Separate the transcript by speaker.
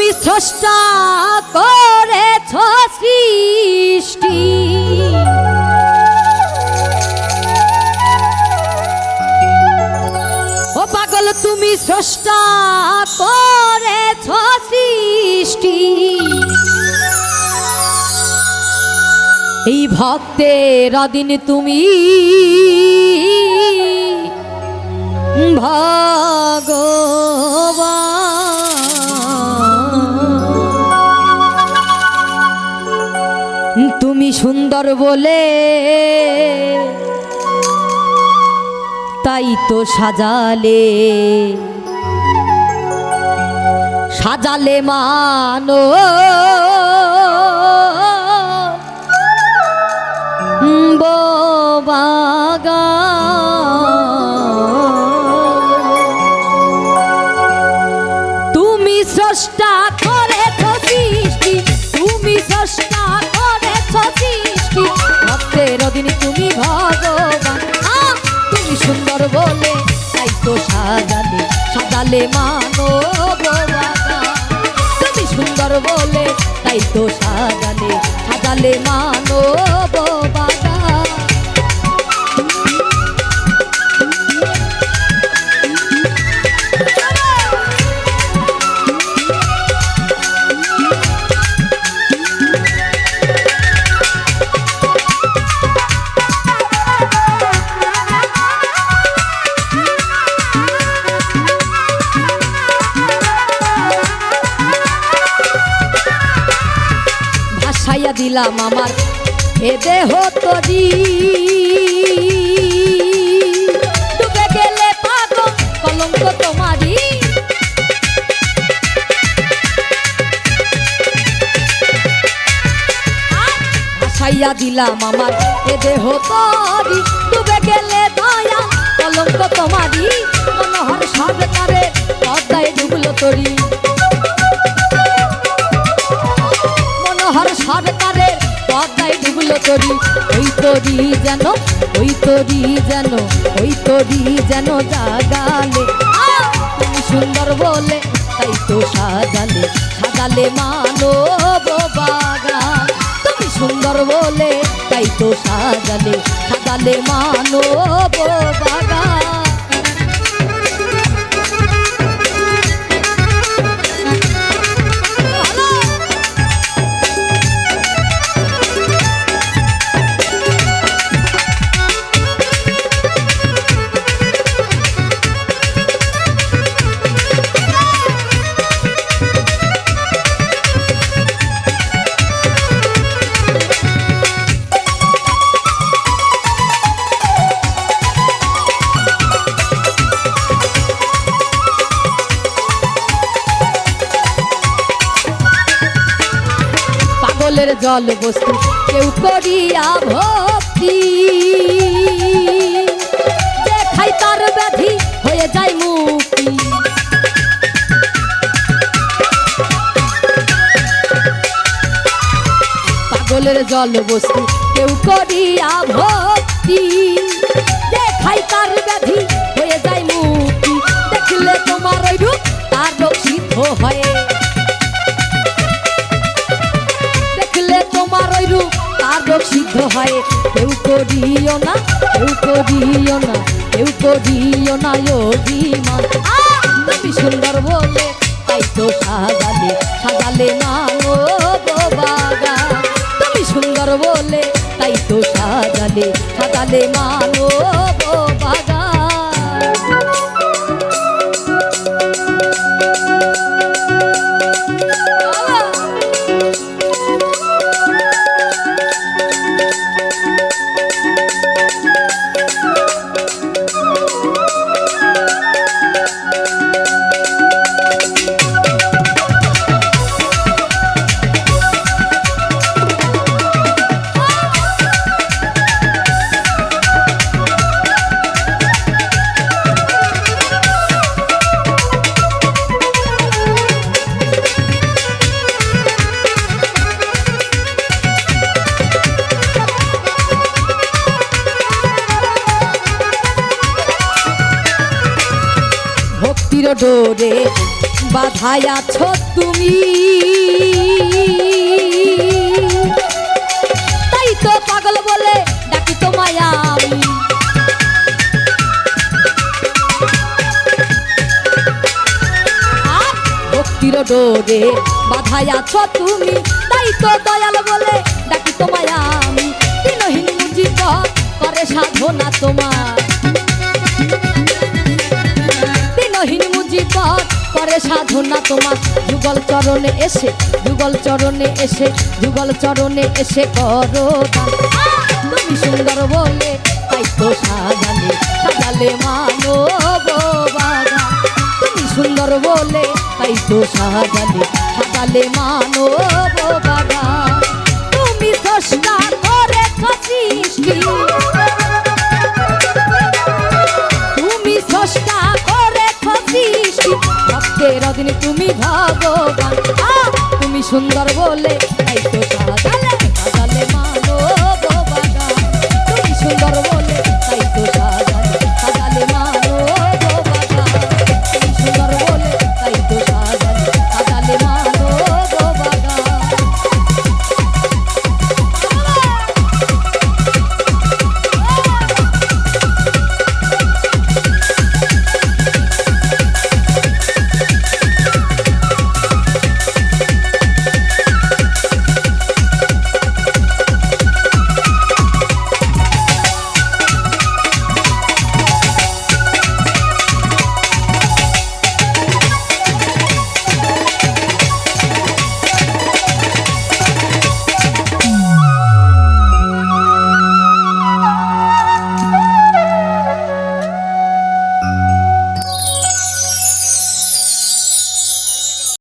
Speaker 1: তুমি স্রষ্টা করেছ সৃষ্টি। ও পাগল, তুমি স্রষ্টা করেছ সৃষ্টি। এই ভক্তের অদিন তুমি ভগবান। সুন্দর বলে। তাই তো সাজালে। সাজালে মানো বাগা সাজালে মানো তুমি সুন্দর বলে তাই তো সাজালে সাজালে মানো ভাসাইয়া দিলাম আমার কলঙ্ক তোমারি ভাসাইয়া দিলাম আমার এ দেহ তরি। ডুবে গেলে দয়া কলঙ্ক তোমারি মনোহর সরকারে পদ্মায় ডুবলো তরি। পদ্মায় করি ওই তরি যেন, ওই তরি যেন, ওই তরি যেন জাগালে। সুন্দর বলে, তাই তো সাজালে সাজালে মানব বাগান। তুমি সুন্দর বলে, তাই তো সাজালে সাজালে মানব বাগান। পাগলের জল বস্তু। কেউ করিয়া ভক্তি। দেখাই তার ব্যাধি, হয়ে যায় মুক্তি। পাগলের জল বস্তু, কেউ করিয়া ভক্তি। দেখাই তার ব্যাধি, হয়ে যায় মুক্তি। দেখলে তোমার ওই রূপ, তার সিদ্ধ হয়ে করিও না, কেউ করিও না, কেউ করিও না অভিমান! তুমি সুন্দর বলে, তাই তো সাজালে সাজালে মানো বাগা তুমি সুন্দর বলে, তাই তো সাজালে সাজালে মানো ডোরে বাধায় আছো তুমি। তাই তো পাগল বলে ডাকি আর ভক্তির ডোরে বাধায় আছো তুমি। তাই তো দয়াল বলে ডাকি তোমায় আমি। দিনহীন মুজিব করে সাধনা তোমার করে সাধনা তোমার যুগল চরণে এসে, যুগল চরণে এসে, যুগল চরণে এসে করো তুমি সুন্দর বলে তাই তো সাজালে সাজালে মানো বাবা তুমি সুন্দর বলে তাই তো সাজালে সাজালে মানো বাগান। অধীনে তুমি আহ! তুমি সুন্দর বলে তাই তো